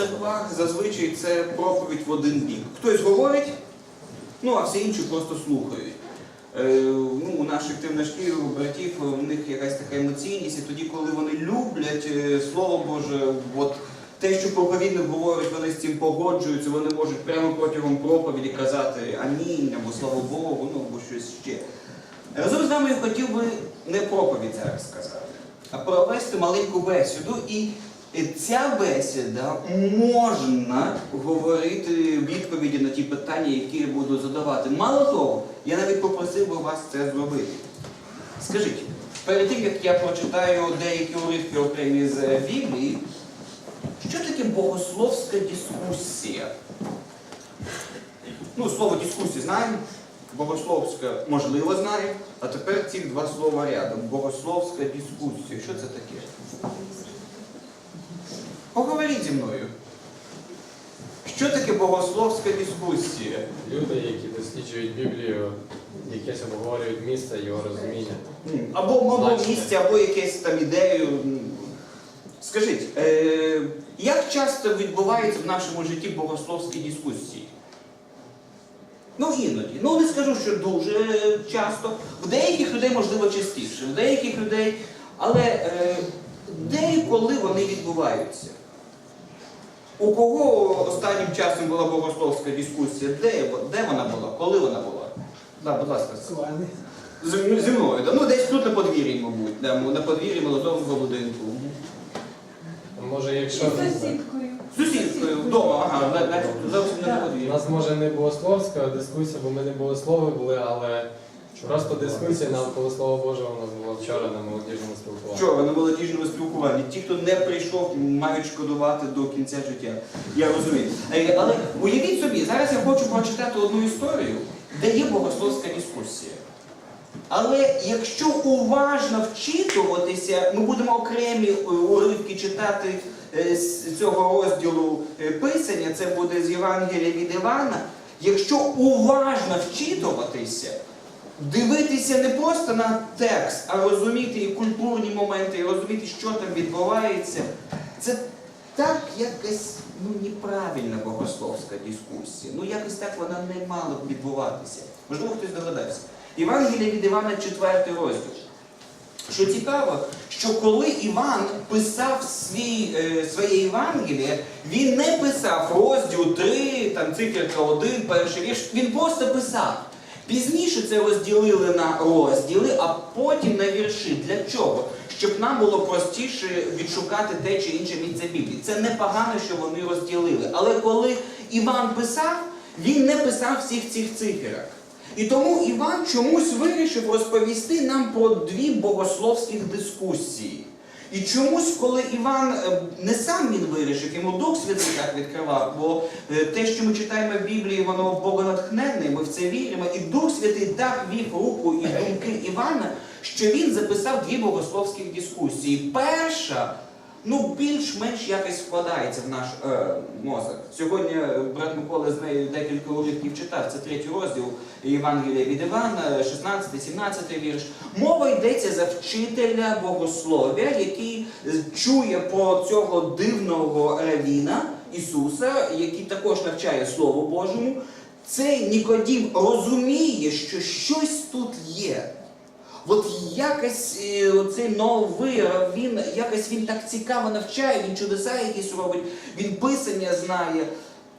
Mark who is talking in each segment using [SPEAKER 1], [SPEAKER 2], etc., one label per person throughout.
[SPEAKER 1] церквах зазвичай це проповідь в один бік. Хтось говорить, ну а всі інші просто слухають. Е, ну, у наших темнашків, у братів, у них якась така емоційність, і тоді, коли вони люблять е, Слово Боже, от те, що проповідник говорить, вони з цим погоджуються, вони можуть прямо протягом проповіді казати амінь або слава Богу, ну або щось ще. Разом з вами я хотів би не проповідь зараз сказати, а провести маленьку бесіду. І ця бесіда можна говорити відповіді на ті питання, які я буду задавати. Мало того, я навіть попросив би вас це зробити. Скажіть, перед тим як я прочитаю деякі уривки окремі з Біблії, що таке богословська дискусія? Ну, слово дискусія знаємо, богословська можливо знаємо, а тепер ці два слова рядом. Богословська дискусія. Що це таке? Поговоріть зі мною. Що таке богословська дискусія?
[SPEAKER 2] Люди, які досліджують Біблію, якесь обговорюють місце, його розуміння.
[SPEAKER 1] Або,
[SPEAKER 2] Значення.
[SPEAKER 1] місце, або якесь там ідею. Скажіть, е, як часто відбуваються в нашому житті богословські дискусії? Ну, іноді. Ну, не скажу, що дуже часто. В деяких людей, можливо, частіше, в деяких людей, але е, де і коли вони відбуваються? У кого останнім часом була богословська дискусія? Де, де вона була? Коли вона була? Да, будь ласка.
[SPEAKER 3] З вами.
[SPEAKER 1] Зі мною. да. Ну, десь тут на подвір'ї, мабуть. Да, на подвір'ї молодого будинку.
[SPEAKER 2] Може, якщо
[SPEAKER 4] Сусідкою.
[SPEAKER 1] Сусідкою, вдома, ага, зовсім не на
[SPEAKER 2] у нас може не богословська дискусія, бо ми не богослови були, але просто дискусія навколо Слова Божого у нас була вчора на молодіжному спілкуванні.
[SPEAKER 1] Вчора на молодіжному спілкуванні. Ті, хто не прийшов, мають шкодувати до кінця життя. Я розумію. Е, Але уявіть собі, зараз я хочу прочитати одну історію, де є богословська дискусія. Але якщо уважно вчитуватися, ми будемо окремі уривки читати е, з цього розділу е, писання, це буде з Євангелія від Івана. Якщо уважно вчитуватися, дивитися не просто на текст, а розуміти і культурні моменти, і розуміти, що там відбувається, це так якась ну, неправильна богословська дискусія. Ну якось так вона не мала б відбуватися. Можливо, хтось догадався. Євангелія від Івана, 4 розділ. Що цікаво, що коли Іван писав свій, е, своє Євангеліє, він не писав розділ 3, там циферка 1, перший вірш, він просто писав. Пізніше це розділили на розділи, а потім на вірші. Для чого? Щоб нам було простіше відшукати те чи інше місце Біблії. Це непогано, що вони розділили. Але коли Іван писав, він не писав всіх цих циферок. І тому Іван чомусь вирішив розповісти нам про дві богословських дискусії. І чомусь, коли Іван е, не сам він вирішив, йому Дух Святий так відкривав, бо е, те, що ми читаємо в Біблії, воно Бога натхненне, ми в це віримо. І Дух Святий так вів руку і думки Івана, що він записав дві богословські дискусії. Перша, ну більш-менш якось вкладається в наш е, мозок. Сьогодні брат Микола з нею декілька уривків читав. Це третій розділ Євангелія від Івана, 16-17 вірш. Мова йдеться за вчителя богослов'я, який е, чує про цього дивного равіна Ісуса, який також навчає Слову Божому. Цей Нікодім розуміє, що щось тут є. От якось е, оцей новий він якось він так цікаво навчає, він чудеса якісь робить, він писання знає.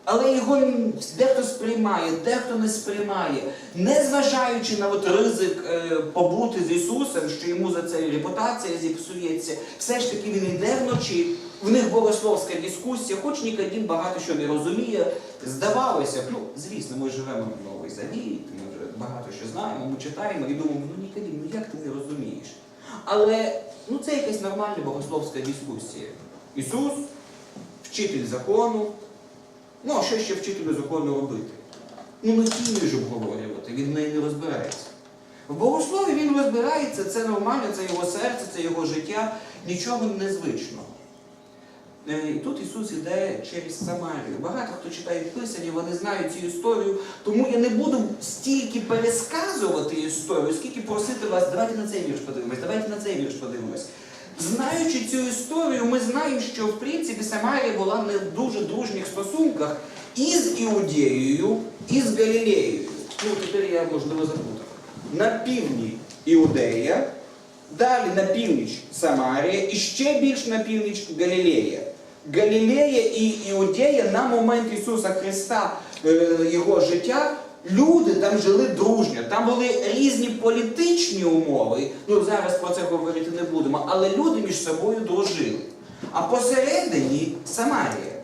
[SPEAKER 1] Але його дехто сприймає, дехто не сприймає, незважаючи на от ризик е, побути з Ісусом, що йому за це репутація зіпсується, все ж таки він йде вночі, в них богословська дискусія, хоч Нікодім багато що не розуміє. Здавалося б, ну звісно, ми живемо в Новий Завіт, ми багато що знаємо, ми читаємо і думаємо, ну Нікодім, ну як ти не розумієш? Але ну це якась нормальна богословська дискусія. Ісус, вчитель закону, ну а що ще вчителю закону робити? Ну не тінь ж обговорювати, він в неї не розбирається. В богослові він розбирається, це нормально, це його серце, це його життя, нічого незвичного. Е, І тут Ісус іде через Самарію. Багато хто читає Писання, вони знають цю історію, тому я не буду стільки пересказувати історію, скільки просити вас, давайте на цей вірш подивимось, давайте на цей вірш подивимось. Знаючи цю історію, ми знаємо, що в принципі Самарія була не в дуже дружніх стосунках із Іудеєю, і з Галілеєю. Ну, тепер я можливо запутав. На півдні Іудея, далі на північ Самарія і ще більш на північ Галілея. Галілея і Іудея на момент Ісуса Христа, е, Його життя, люди там жили дружньо. Там були різні політичні умови. Ну зараз про це говорити не будемо, але люди між собою дружили. А посередині Самарія,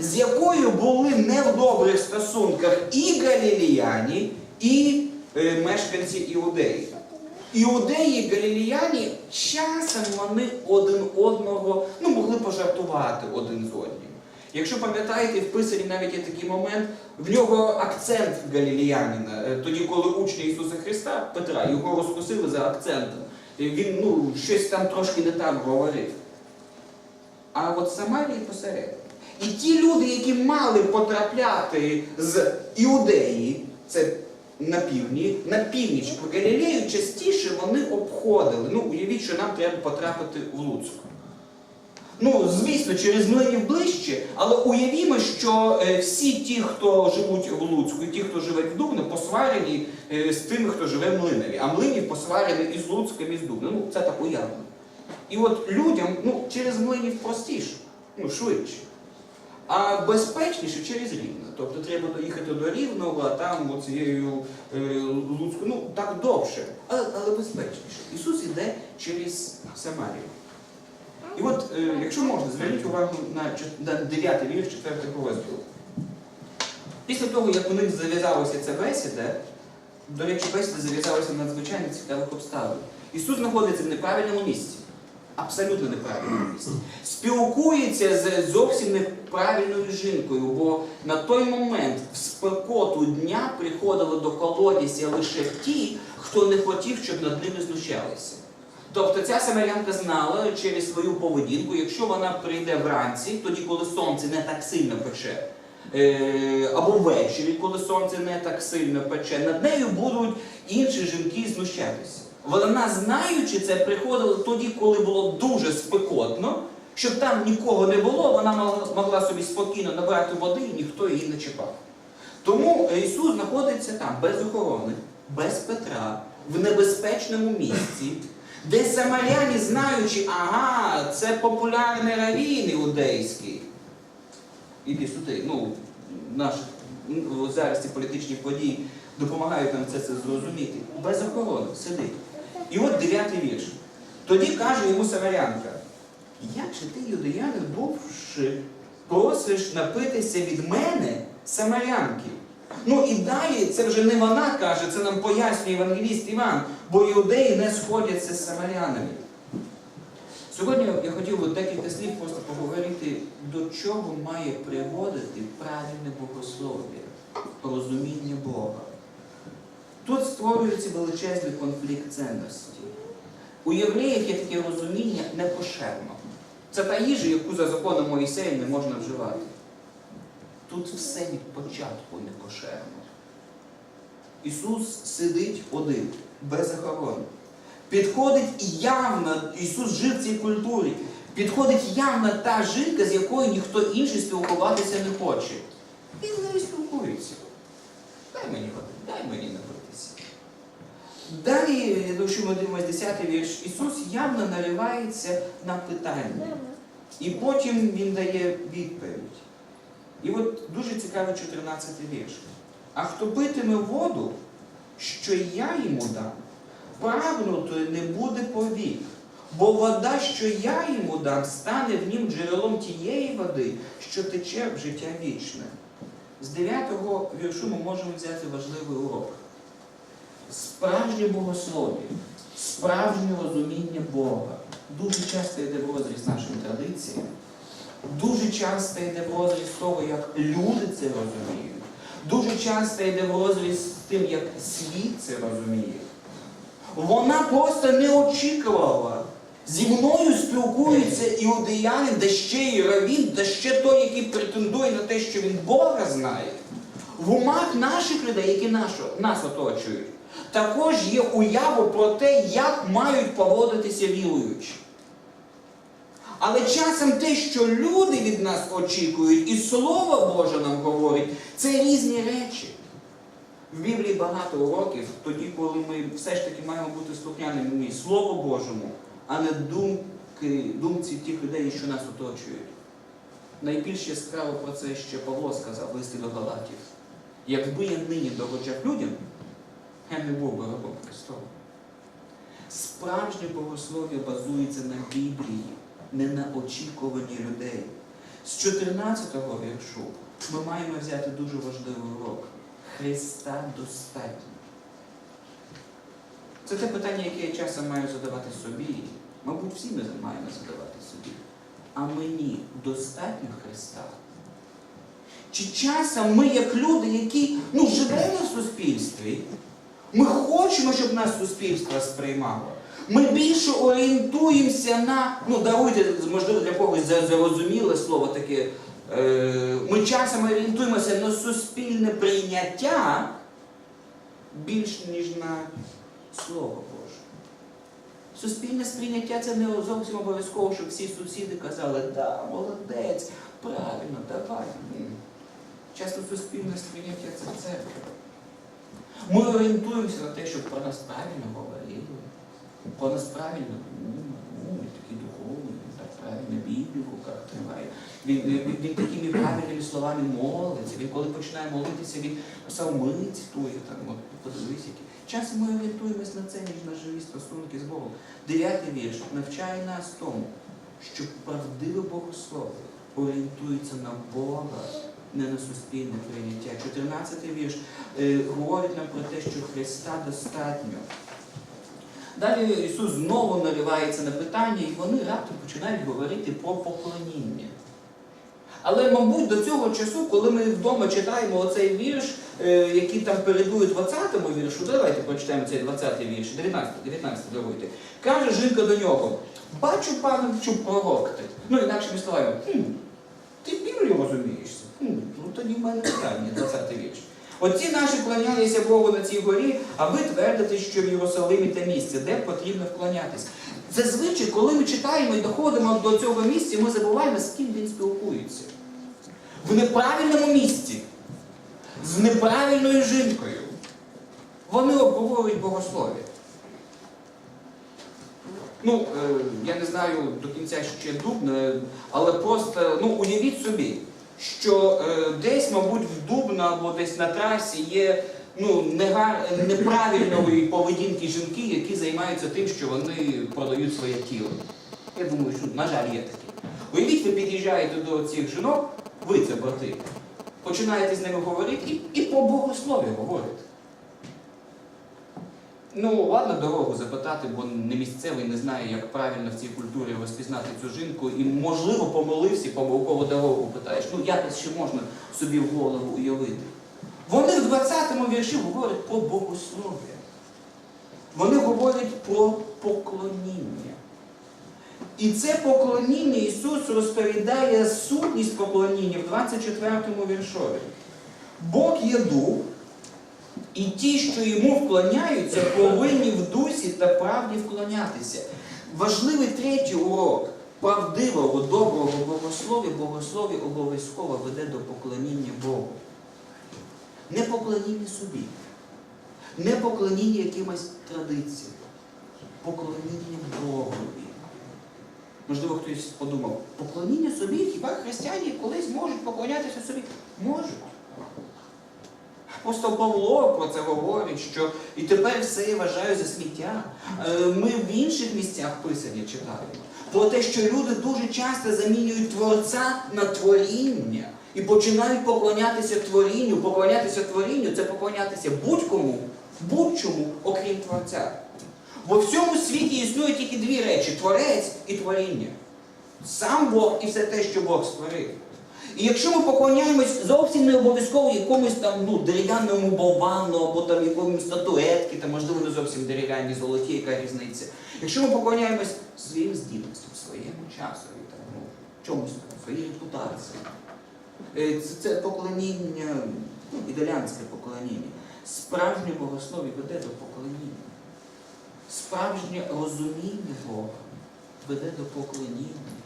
[SPEAKER 1] з якою були не в добрих стосунках і галіліяні, і е, мешканці Іудеї. Іудеї галіліяні часом вони один одного ну, могли пожартувати один з одним. Якщо пам'ятаєте, в писанні навіть є такий момент, в нього акцент галіліянина. Е, Тоді, коли учні Ісуса Христа, Петра, його розкусили за акцентом. Він ну, щось там трошки не так говорив. А от Самарії посередині. І ті люди, які мали потрапляти з Іудеї, це на півдні, на північ по Галілею, частіше вони обходили. Ну, уявіть, що нам треба потрапити в Луцьк. Ну, звісно, через млинів ближче, але уявімо, що е, всі ті, хто живуть в Луцьку, і ті, хто живе в Дубно, посварені е, з тими, хто живе в Млинові. А Млинів посварені із Луцьком, і з Дубно. Ну, це так уявно. І от людям ну, через Млинів простіше, ну, швидше. А безпечніше через Рівне. Тобто треба доїхати до Рівного, а там оцією е, Луцьку, ну так довше, але, але безпечніше. Ісус іде через Самарію. І от, е, якщо можна, зверніть увагу на, 9 вірш 4 розділу. Після того, як у них зав'язалася ця бесіда, до речі, бесіда зав'язалася на надзвичайно цікавих обставин. Ісус знаходиться в неправильному місці. Абсолютно неправильному місці. Спілкується з зовсім неправильною жінкою, бо на той момент в спекоту дня приходили до колодязя лише ті, хто не хотів, щоб над ними знущалися. Тобто ця самарянка знала через свою поведінку, якщо вона прийде вранці, тоді коли сонце не так сильно пече, е, або ввечері, коли сонце не так сильно пече, над нею будуть інші жінки знущатися. Вона, знаючи це, приходила тоді, коли було дуже спекотно, щоб там нікого не було, вона могла, собі спокійно набрати води і ніхто її не чіпав. Тому Ісус знаходиться там без охорони, без Петра, в небезпечному місці, де самаряні, знаючи, ага, це популярний равін іудейський. Іди сюди, ну, наші ну, зараз ці політичні події допомагають нам це, це зрозуміти. Без охорони сидить. І от дев'ятий вірш. Тоді каже йому самарянка, як же ти, юдеянин, бувши, просиш напитися від мене самарянки? Ну і далі це вже не вона каже, це нам пояснює Євангеліст Іван, бо іудеї не сходяться з самарянами. Сьогодні я хотів би декілька слів просто поговорити, до чого має приводити правильне богослов'я, розуміння Бога. Тут створюється величезний конфлікт цінностей. У євреїв є таке розуміння непошерно. Це та їжа, яку за законом Моїсея не можна вживати. Тут все від початку непошерно. Ісус сидить один, без охорони. Підходить явно, Ісус жив в цій культурі, підходить явно та жінка, з якою ніхто інший спілкуватися не хоче. І з нею спілкується. Дай мені води, дай мені напитися. Далі, якщо ми дивимося 10 вірш, Ісус явно наривається на питання. І потім Він дає відповідь. І от дуже цікавий 14 вірш. А хто питиме воду, що я йому дам, прагнути не буде повік. Бо вода, що я йому дам, стане в нім джерелом тієї води, що тече в життя вічне. З 9 віршу ми можемо взяти важливий урок. Справжнє богослов'я, справжнє розуміння Бога дуже часто йде в розріз нашим традиціям, дуже часто йде в розріз того, як люди це розуміють, дуже часто йде в розріз з тим, як світ це розуміє. Вона просто не очікувала. Зі мною спілкується іудеянин, де ще і равін, де ще той, який претендує на те, що він Бога знає. В умах наших людей, які нас оточують, також є уява про те, як мають поводитися віруючі. Але часом те, що люди від нас очікують, і Слово Боже нам говорить, це різні речі. В Біблії багато уроків, тоді, коли ми все ж таки маємо бути слухняними Слову Божому, а не думки, думці тих людей, що нас оточують. Найбільш яскраво про це ще Павло сказав в листі до Галатів. Якби я нині догоджав людям, я не був би рабом Христовим. Справжнє богослов'я базується на Біблії, не на очікуванні людей. З 14-го віршу ми маємо взяти дуже важливий урок. Христа достатньо. Це те питання, яке я часом маю задавати собі. Мабуть, всі ми маємо задавати собі. А мені достатньо Христа? Чи часом ми, як люди, які ну, живемо в суспільстві, ми хочемо, щоб нас суспільство сприймало. Ми більше орієнтуємося на, ну даруйте, можливо, для когось зрозуміле слово таке. Е, ми часом орієнтуємося на суспільне прийняття більш ніж на Слово Боже. Суспільне сприйняття це не зовсім обов'язково, щоб всі сусіди казали, да, молодець, правильно, давай. Часто суспільне сприйняття це церква. Ми орієнтуємося на те, щоб про нас правильно говорили, про нас правильно думали. Він такий духовний, він так правильно Біблію в тримає. Він, він, він такими правильними словами молиться. Він коли починає молитися, він псалми цитує, там, подивись, які. Часом ми орієнтуємось на це, ніж на живі стосунки з Богом. Дев'ятий вірш навчає нас тому, що правдиве богослов'я орієнтується на Бога, не на суспільне прийняття. 14 вірш е, говорить нам про те, що Христа достатньо. Далі Ісус знову наривається на питання, і вони раптом починають говорити про поклоніння. Але, мабуть, до цього часу, коли ми вдома читаємо оцей вірш, е, який там передує 20-му віршу, давайте прочитаємо цей 20-й вірш, 19, 19 даруйте. Каже жінка до нього: бачу, пане, що пророк ти. Ну, інакшими словами, «Хм, ти Біблію розумієшся? Хм, ну тоді в мене питання, 20-й вірш. Оці наші вклонялися Богу на цій горі, а ви твердите, що в Єрусалимі те місце, де потрібно вклонятись. Зазвичай, коли ми читаємо і доходимо до цього місця, ми забуваємо, з ким він спілкується. В неправильному місці, з неправильною жінкою. Вони обговорюють богослов'я. Ну, е, я не знаю до кінця ще Дубна, але просто ну, уявіть собі, що е, десь, мабуть, в Дубно або десь на трасі є ну, негар... неправильної поведінки жінки, які займаються тим, що вони продають своє тіло. Я думаю, що, на жаль, є такі. Уявіть, ви під'їжджаєте до цих жінок, ви це брати, починаєте з ними говорити і, і по богослові говорите. Ну, ладно дорогу запитати, бо не місцевий, не знає, як правильно в цій культурі розпізнати цю жінку, і, можливо, помилився, помилково дорогу питаєш. Ну, якось ще можна собі в голову уявити. Вони в 20-му вірші говорять про богослов'я. Вони говорять про поклоніння. І це поклоніння Ісус розповідає сутність поклоніння в 24-му віршові. Бог є дух, і ті, що йому вклоняються, повинні в дусі та правді вклонятися. Важливий третій урок правдивого, доброго богослов'я, богослов'я обов'язково веде до поклоніння Богу. Не поклоніння собі, не поклоніння якимось традиціям, поклоніння Богові. Можливо, хтось подумав, поклоніння собі, хіба християни колись можуть поклонятися собі? Можуть. Апостол Павло про це говорить, що і тепер все я вважаю за сміття. Е, Ми в інших місцях писання читаємо. Про те, що люди дуже часто замінюють Творця на творіння і починають поклонятися творінню. Поклонятися творінню це поклонятися будь-кому, будь-чому, окрім Творця. Бо в цьому світі існує тільки дві речі творець і творіння. Сам Бог і все те, що Бог створив. І якщо ми поклоняємось зовсім не обов'язково якомусь там ну, дерев'яному болвану або там якомусь статуетки, там можливо не зовсім дерев'яні, золоті, яка різниця. Якщо ми поклоняємось своїм здібностям, своєму часові, там, ну, чомусь своїй репутації, е, це, це поклоніння, ну, ідолянське поклоніння. Справжнє богослов'я веде до поклоніння. Справжнє розуміння Бога веде до поклоніння.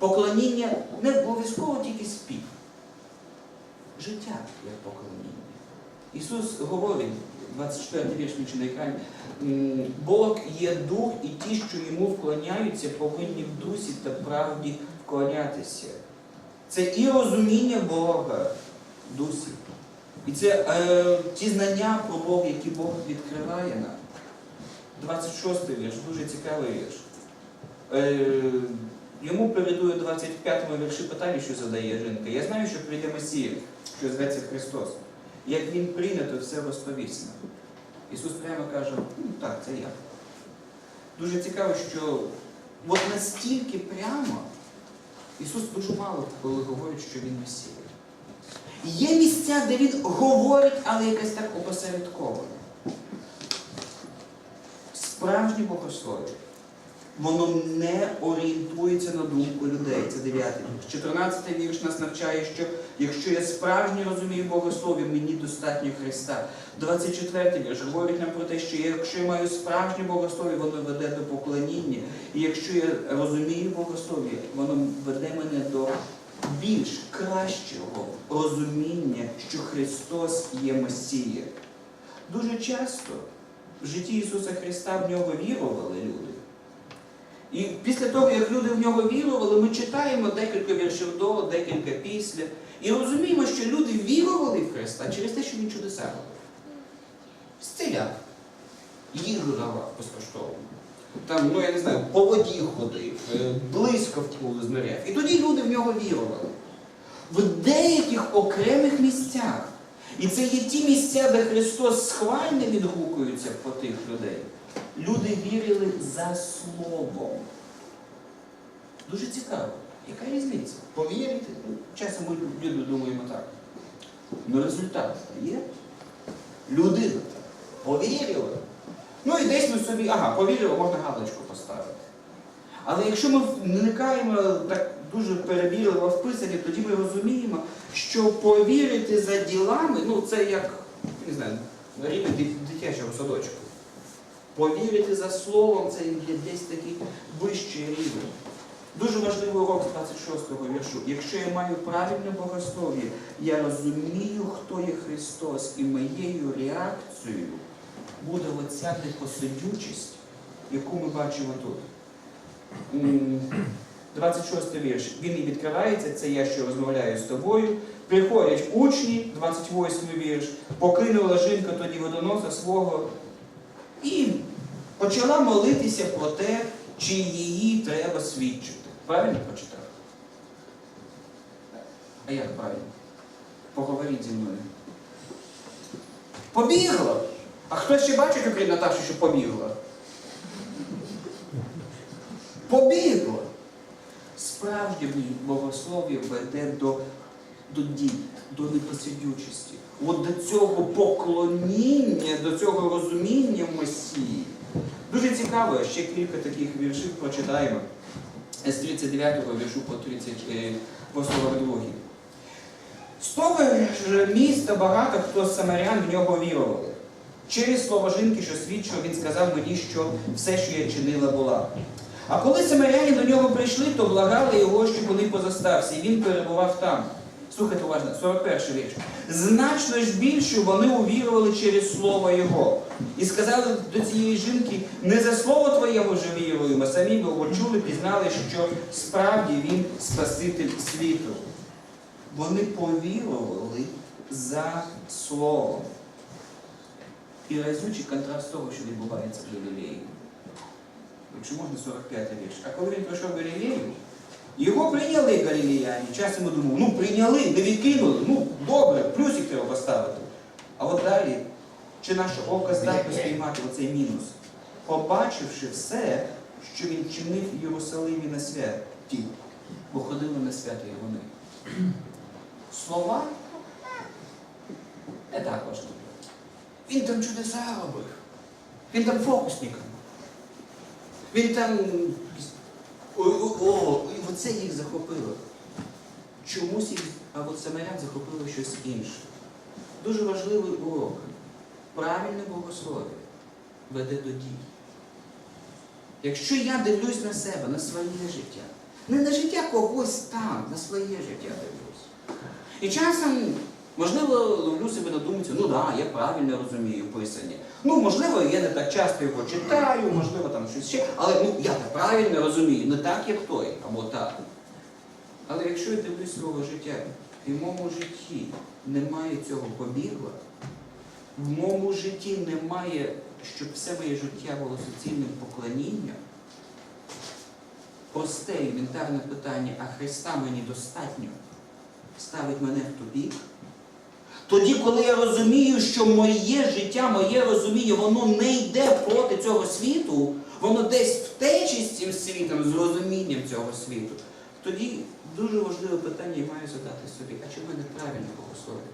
[SPEAKER 1] Поклоніння не обов'язково тільки спів. Життя як поклоніння. Ісус говорить, 24 вірш на екрані, Бог є дух, і ті, що йому вклоняються, повинні в дусі та правді вклонятися. Це і розуміння Бога в дусі. І це е, ті знання про Бога, які Бог відкриває нам. 26 вірш, дуже цікавий вірш. Е, йому передує 25-му вірші питання, що задає жінка. Я знаю, що прийде Месія, що зветься Христос. Як він прийде, то все розповість нам. Ісус прямо каже, ну так, це я. Дуже цікаво, що от настільки прямо Ісус дуже мало коли говорить, що Він Месія. Є місця, де Він говорить, але якось так опосередковано. Справжнє богослов'я. Воно не орієнтується на думку людей. Це 9 вірш. 14 вірш нас навчає, що якщо я справжньо розумію богослов'я, мені достатньо Христа. 24 вірш говорить нам про те, що якщо я маю справжнє богослов'я, воно веде до поклоніння. І якщо я розумію богослов'я, воно веде мене до більш кращого розуміння, що Христос є Месія. Дуже часто в житті Ісуса Христа в нього вірували люди. І після того, як люди в нього вірували, ми читаємо декілька віршів до, декілька після. І розуміємо, що люди вірували в Христа через те, що він чудеса робив. Зціляв, їжу давав безкоштовно. Там, ну я не знаю, по воді ходив, е, блискавку зміряв. І тоді люди в нього вірували. В деяких окремих місцях. І це є ті місця, де Христос схвально відгукується по тих людей. Люди вірили за словом. Дуже цікаво. Яка різниця? Повірити? Ну, часом ми люди думаємо так. Ну результат є. Людина повірила. Ну і десь ми собі, ага, повірила, можна галочку поставити. Але якщо ми вникаємо так дуже перевірливо в писанні, тоді ми розуміємо, що повірити за ділами, ну це як, не знаю, дит- дитячого садочку. Повірити за словом це є десь такий вищий рівень. Дуже важливий урок з 26-го віршу. Якщо я маю правильне богослов'я, я розумію, хто є Христос, і моєю реакцією буде оця непосидючість, яку ми бачимо тут. М, 26 вірш. Він і відкривається, це я, що розмовляю з тобою. Приходять учні, 28 вірш, покинула жінка тоді водоноса свого почала молитися про те, чи її треба свідчити. Правильно прочитав? А як правильно? Поговоріть зі мною. Побігла! А хтось ще бачить, окрім Наташі, що побігла? Побігла! Справжнє богослов'я веде до, до дій, до непосидючості. От до цього поклоніння, до цього розуміння Месії. Дуже цікаво, ще кілька таких віршів прочитаємо з 39 віршу по 30, е, по 42. З того ж міста багато хто з самарян в нього вірували. Через слово жінки, що свідчив, він сказав мені, що все, що я чинила, була. А коли самаряни до нього прийшли, то благали його, щоб вони позостався, і він перебував там. Слухайте уважно, 41 вірш. Значно ж більше вони увірували через слово Його. І сказали до цієї жінки, не за слово Твоє ми вже віруємо, самі ми його чули, пізнали, що справді він Спаситель світу. Вони повірували за словом. І разючий контраст того, що відбувається в Галілеї. Якщо можна 45 вірш. А коли він пройшов Галілею, його прийняли галілеяні. Часом ми думаємо, ну прийняли, не відкинули, ну добре, плюсик треба поставити. А от далі, чи наше око здатне спіймати оцей мінус, побачивши все, що він чинив в Єрусалимі на святі, бо ходили на свято і вони. Слова не так важливо. Він там чудеса робив. Він там фокусником. Він там. О, о, о, оце їх захопило. Чомусь їх, а от самарян захопило щось інше. Дуже важливий урок. Правильне богослов'я веде до дій. Якщо я дивлюсь на себе, на своє життя, Не на життя когось там, на своє життя дивлюсь. І часом, можливо, ловлю себе на думці, ну так, да, я правильно розумію писання. Ну, можливо, я не так часто його читаю, можливо, там щось ще, але ну, я так правильно розумію, не так, як той, або так. Але якщо я дивлюсь свого життя, в моєму житті немає цього побігла, в моєму житті немає, щоб все моє життя було суцільним поклонінням, просте елементарне питання, а Христа мені достатньо, ставить мене в тупік. Тоді, коли я розумію, що моє життя, моє розуміння, воно не йде проти цього світу, воно десь втече з цим світом, з розумінням цього світу, тоді дуже важливе питання я маю задати собі, а чи мене правильне богослов'я?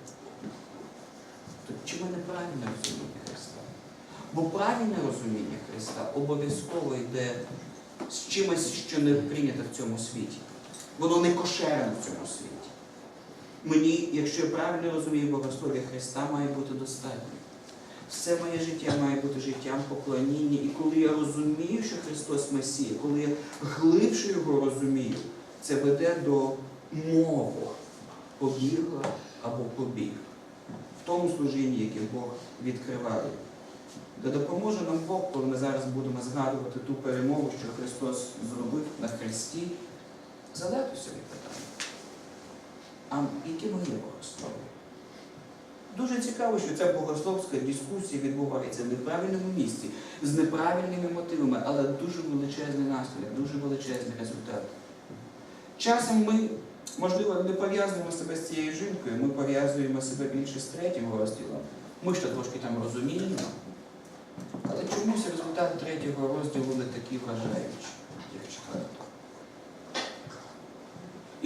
[SPEAKER 1] Чи в мене правильне розуміння Христа? Бо правильне розуміння Христа обов'язково йде з чимось, що не прийнято в цьому світі. Воно не кошерне в цьому світі. Мені, якщо я правильно розумію богослов'я Христа, має бути достатньо. Все моє життя має бути життям поклоніння. І коли я розумію, що Христос Месія, коли я глибше його розумію, це веде до мову побігла або побіг в тому служінні, яке Бог відкриває. Да допоможе нам Бог, коли ми зараз будемо згадувати ту перемогу, що Христос зробив на Христі, задати собі питання. А яке моє богослов'я? Дуже цікаво, що ця богословська дискусія відбувається в неправильному місці, з неправильними мотивами, але дуже величезний наслідок, дуже величезний результат. Часом ми, можливо, не пов'язуємо себе з цією жінкою, ми пов'язуємо себе більше з третім розділом. Ми то трошки там розуміємо. Але чомусь результати третього розділу не такі вражаючі, як четвертого.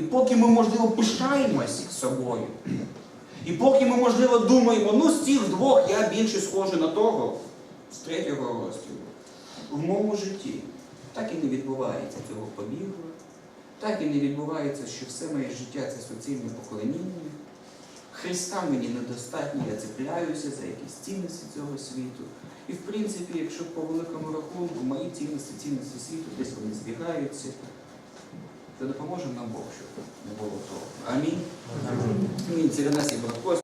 [SPEAKER 1] І поки ми, можливо, пишаємось собою, і поки ми, можливо, думаємо, ну з цих двох я більше схожий на того, з третього розділу, в моєму житті так і не відбувається цього побігу, так і не відбувається, що все моє життя це суцільне поклоніння. Христа мені недостатньо, я цепляюся за якісь цінності цього світу. І в принципі, якщо по великому рахунку мої цінності, цінності світу десь вони збігаються, то допоможе нам Бог, щоб не було того. Амінь. Амінь. Амінь. Амінь. Амінь.